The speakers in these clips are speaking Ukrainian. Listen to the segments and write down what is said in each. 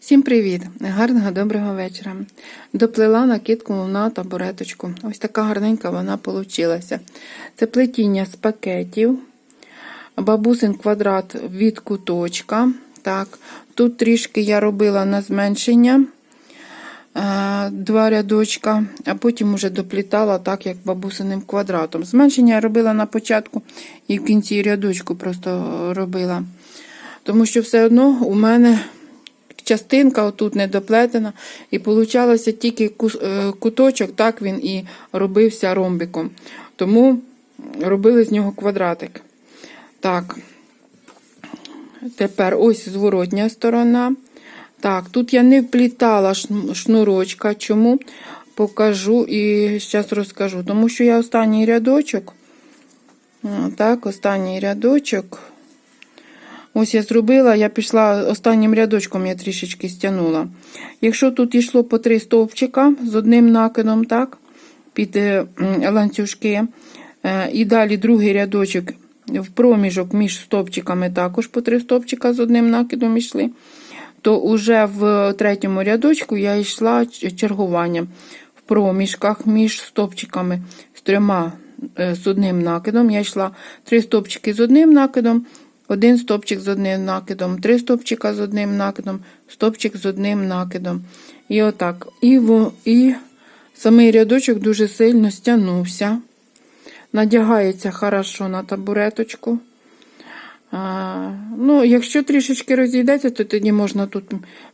Всім привіт! Гарного доброго вечора. Доплила накидку на табуреточку. Ось така гарненька вона получилася. Це плетіння з пакетів, бабусин квадрат від куточка. Так. Тут трішки я робила на зменшення е, два рядочка, а потім уже доплітала так, як бабусиним квадратом. Зменшення я робила на початку і в кінці рядочку просто робила. Тому що все одно у мене частинка отут не доплетена, і получалося тільки е, куточок, так він і робився ромбиком. Тому робили з нього квадратик. Так, тепер ось зворотня сторона. Так, тут я не вплітала шнурочка. Чому? Покажу і зараз розкажу. Тому що я останній рядочок. Так, останній рядочок. Ось я зробила, я пішла останнім рядочком, я трішечки стягнула. Якщо тут йшло по три стовпчика з одним накидом, так, під е, ланцюжки, е, і далі другий рядочок в проміжок між стовпчиками також по три стовпчика з одним накидом йшли, то уже в третьому рядочку я йшла чергуванням в проміжках між стовпчиками з трьома е, з одним накидом. Я йшла три стовпчики з одним накидом, один стовпчик з одним накидом, три стовпчика з одним накидом, стовпчик з одним накидом. І отак. І, во, і самий рядочок дуже сильно стягнувся. Надягається хорошо на табуреточку. А, ну, якщо трішечки розійдеться, то тоді можна тут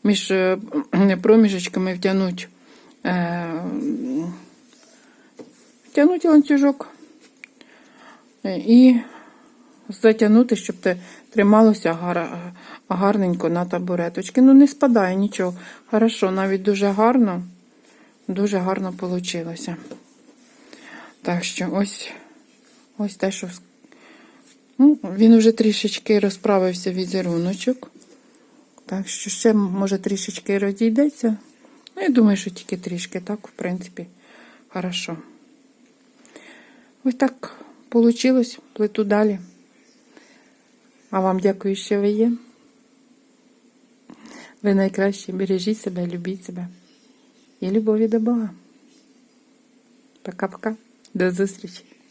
між е, проміжечками втягнути, е, втягнути ланцюжок. Е, І затягнути, щоб те трималося гар, гарненько на табуреточки. Ну, не спадає нічого. Хорошо, навіть дуже гарно, дуже гарно вийшло. Так що ось, ось те, що. Ну, він уже трішечки розправився візеруночок. Так що ще, може, трішечки розійдеться. Ну, я думаю, що тільки трішки, так, в принципі, хорошо. Ось так вийшло, плиту далі. А вам дякую, що ви є. Ви найкращі. Бережіть себе, любіть себе. І любові до Бога. Пока-пока. До зустрічі.